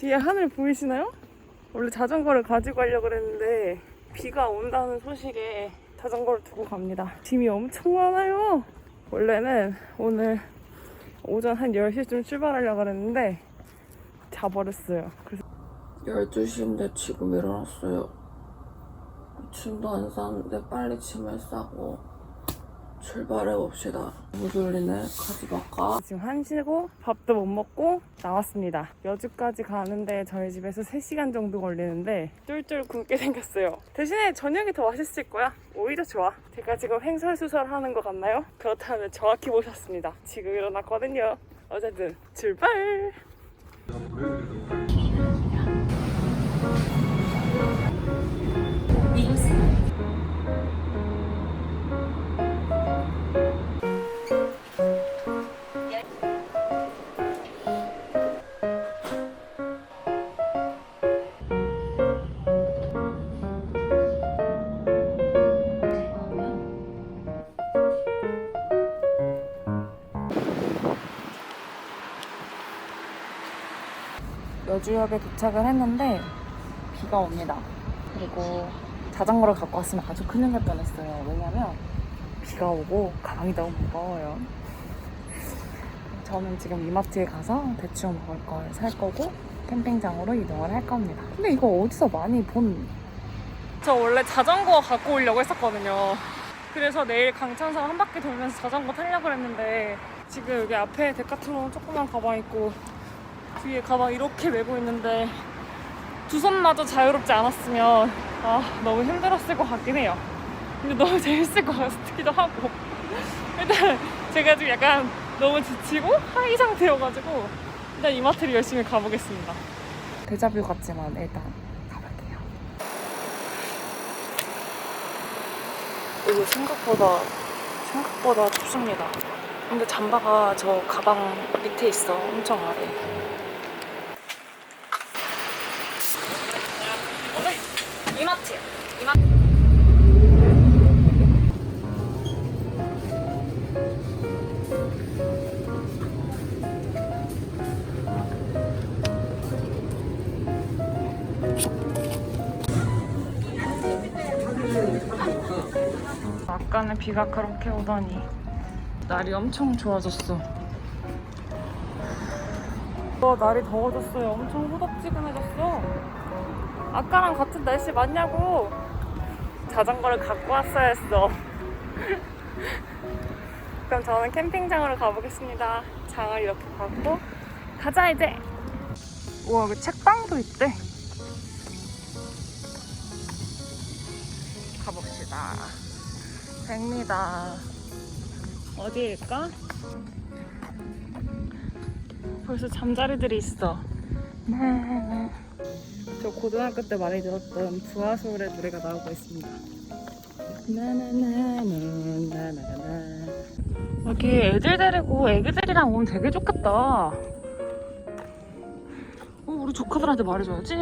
뒤에 하늘 보이시나요? 원래 자전거를 가지고 가려고 그랬는데 비가 온다는 소식에 자전거를 두고 갑니다. 짐이 엄청 많아요. 원래는 오늘 오전 한 10시쯤 출발하려고 그랬는데 자버렸어요. 그래서 12시인데 지금 일어났어요. 침도 안 쌌는데 빨리 짐을 싸고 출발해 봅시다. 무솔리네 가지 말까? 지금 1시고 밥도 못 먹고 나왔습니다. 여주까지 가는데 저희 집에서 3시간 정도 걸리는데 쫄쫄 굶게 생겼어요. 대신에 저녁이 더 맛있을 거야. 오히려 좋아. 제가 지금 횡설수설 하는 것 같나요? 그렇다면 정확히 보셨습니다. 지금 일어났거든요. 어쨌든 출발! 여주역에 도착을 했는데 비가 옵니다. 그리고 자전거를 갖고 왔으면 아주 큰일 날 뻔했어요. 왜냐면 비가 오고 가방이 너무 무거워요. 저는 지금 이마트에 가서 대충 먹을 걸 살 거고 캠핑장으로 이동을 할 겁니다. 근데 이거 어디서 많이 본? 저 원래 자전거 갖고 오려고 했었거든요. 그래서 내일 강천사 한 바퀴 돌면서 자전거 타려고 했는데 지금 여기 앞에 데카트론 조그만 가방 있고 뒤에 가방 이렇게 메고 있는데 두 손마저 자유롭지 않았으면 아 너무 힘들었을 것 같긴 해요. 근데 너무 재밌을 것 같기도 하고 일단 제가 지금 약간 너무 지치고 하이 상태여가지고 일단 이마트를 열심히 가보겠습니다. 데자뷰 같지만 일단 가볼게요. 이거 생각보다 생각보다 춥습니다. 근데 잠바가 저 가방 밑에 있어 엄청 아래. 이마트요. 이마트. 아까는 비가 그렇게 오더니 날이 엄청 좋아졌어. 와 날이 더워졌어요. 엄청 후덥지근해졌어. 아까랑 같은 날씨 맞냐고. 자전거를 갖고 왔어야 했어. 그럼 저는 캠핑장으로 가보겠습니다. 장을 이렇게 받고 가자 이제. 우와 여기 책방도 있대. 가봅시다. 백미다. 어디일까? 벌써 잠자리들이 있어. 나나 저 고등학교 때 많이 들었던 부하솔의 노래가 나오고 있습니다. 나나나나나나나 여기 애들 데리고 애기들이랑 오면 되게 좋겠다. 어, 우리 조카들한테 말해줘야지.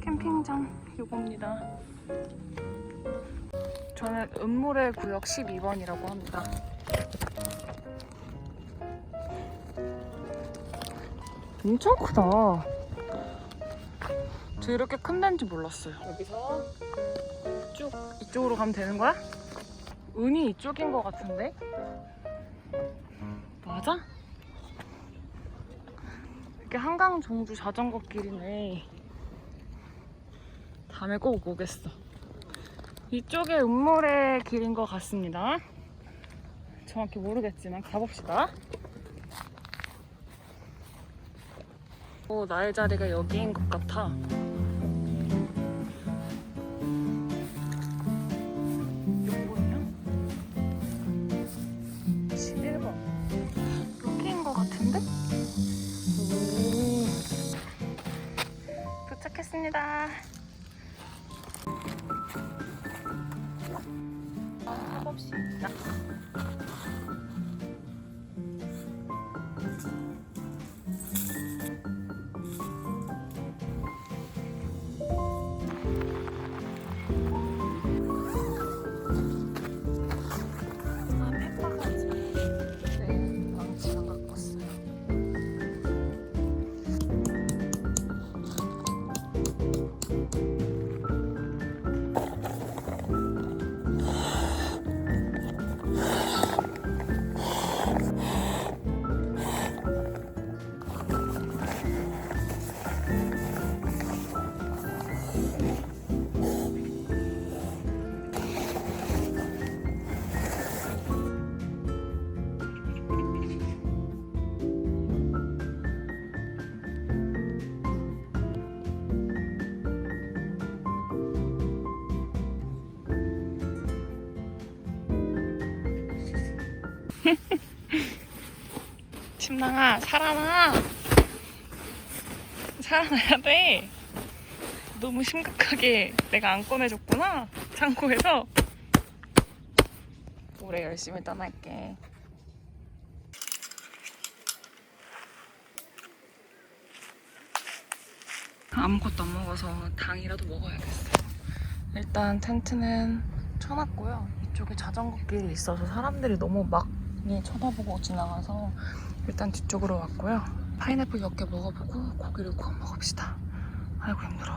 캠핑장 요겁니다. 저는 은모래 구역 12번이라고 합니다. 엄청 크다. 저 이렇게 큰 데인지 몰랐어요. 여기서 쭉 이쪽으로 가면 되는 거야? 은이 이쪽인 것 같은데? 맞아? 이렇게 한강 종주 자전거 길이네. 다음에 꼭 오겠어. 이쪽에 은모래 길인 것 같습니다. 정확히 모르겠지만 가봅시다. 오, 나의 자리가 여기인 것 같아. 같은데? 오. 도착했습니다. 해봅시다. 심낭아 살아나. 살아나야 돼. 너무 심각하게 내가 안 꺼내줬구나 창고에서. 올해 열심히 떠날게. 아무것도 안 먹어서 당이라도 먹어야겠어. 일단 텐트는 쳐놨고요. 이쪽에 자전거 길이 있어서 사람들이 너무 막이 쳐다보고 지나가서 일단 뒤쪽으로 왔고요. 파인애플 몇 개 먹어보고 고기를 구워 먹읍시다. 아이고 힘들어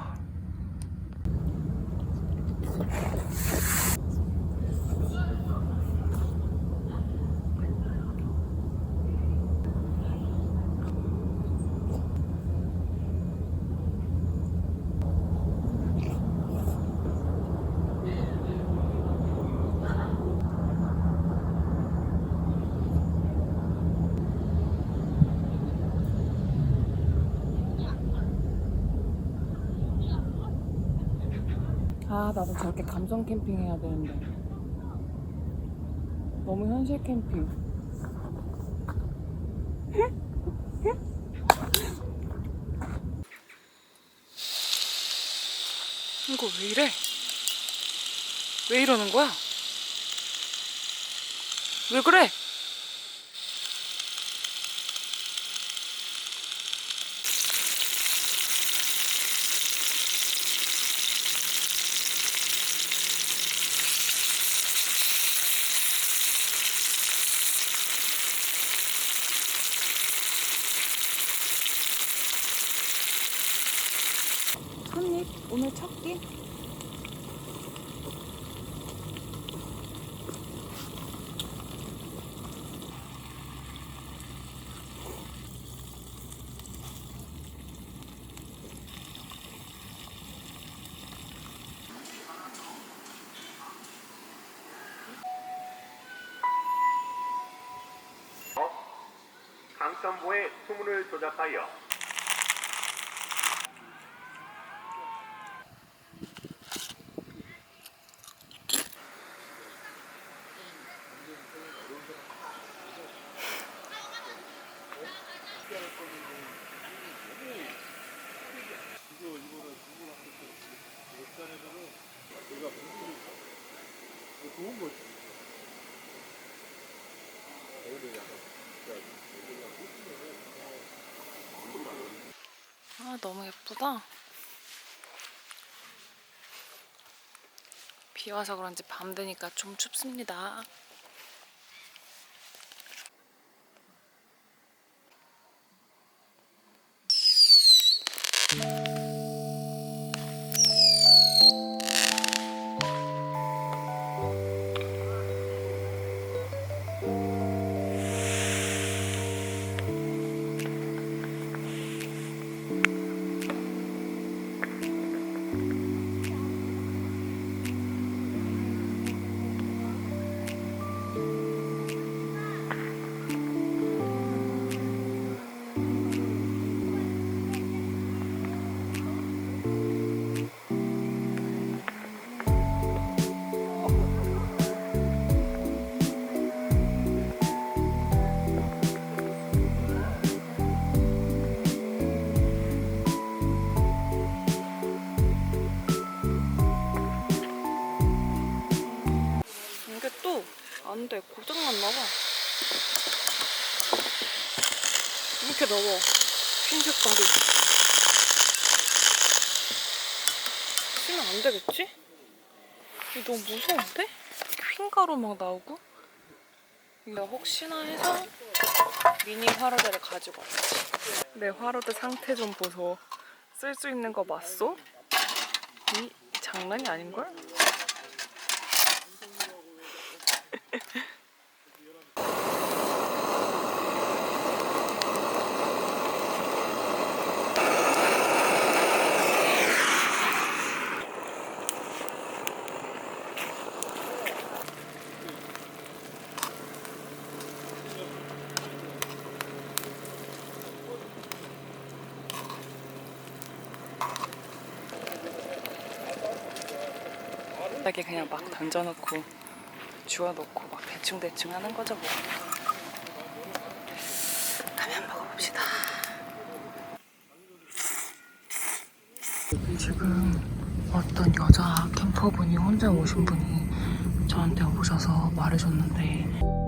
아 나도 저렇게 감성 캠핑 해야 되는데 너무 현실 캠핑 이거 왜 이래? 왜 이러는 거야? 왜 그래? 끼? 강선보의 수문을 조작하여 아 너무 예쁘다. 비 와서 그런지 밤 되니까 좀 춥습니다 안 돼. 고장났나 봐. 이렇게 나와. 흰색 다리. 쓰면 안 되겠지? 이거 너무 무서운데? 흰가루 막 나오고? 이거 혹시나 해서 미니 화로대를 가지고 왔지. 내 화로대 상태 좀 보소. 쓸 수 있는 거 맞소? 이 장난이 아닌걸? 바닥에 그냥 막 던져놓고 주워놓고 막 대충대충 하는 거죠 뭐. 라면 먹어봅시다. 지금 어떤 여자 캠퍼분이 혼자 오신 분이 저한테 오셔서 말해줬는데